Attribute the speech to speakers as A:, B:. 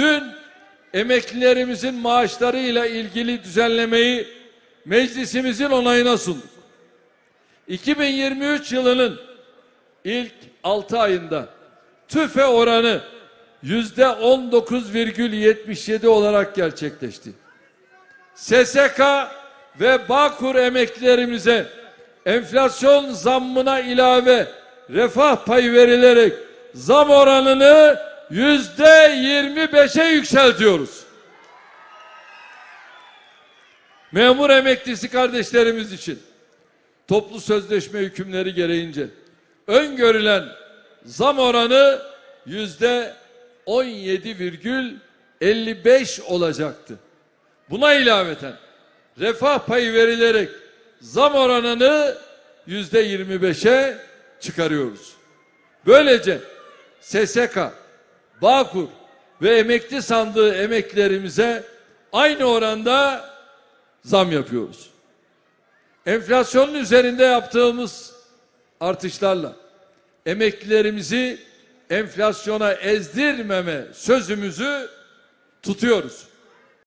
A: Dün emeklilerimizin maaşlarıyla ilgili düzenlemeyi meclisimizin onayına sunduk. 2023 yılının ilk 6 ayında tüfe oranı yüzde 19,77 olarak gerçekleşti. SSK ve Bağkur emeklilerimize enflasyon zammına ilave refah payı verilerek zam oranını yüzde 25'e yükseltiyoruz. Memur emeklisi kardeşlerimiz için toplu sözleşme hükümleri gereğince öngörülen zam oranı yüzde 17,55 olacaktı. Buna ilaveten refah payı verilerek zam oranını yüzde 25'e çıkarıyoruz. Böylece SSK, Bağkur ve emekli sandığı emeklerimize aynı oranda zam yapıyoruz. Enflasyonun üzerinde yaptığımız artışlarla emeklilerimizi enflasyona ezdirmeme sözümüzü tutuyoruz.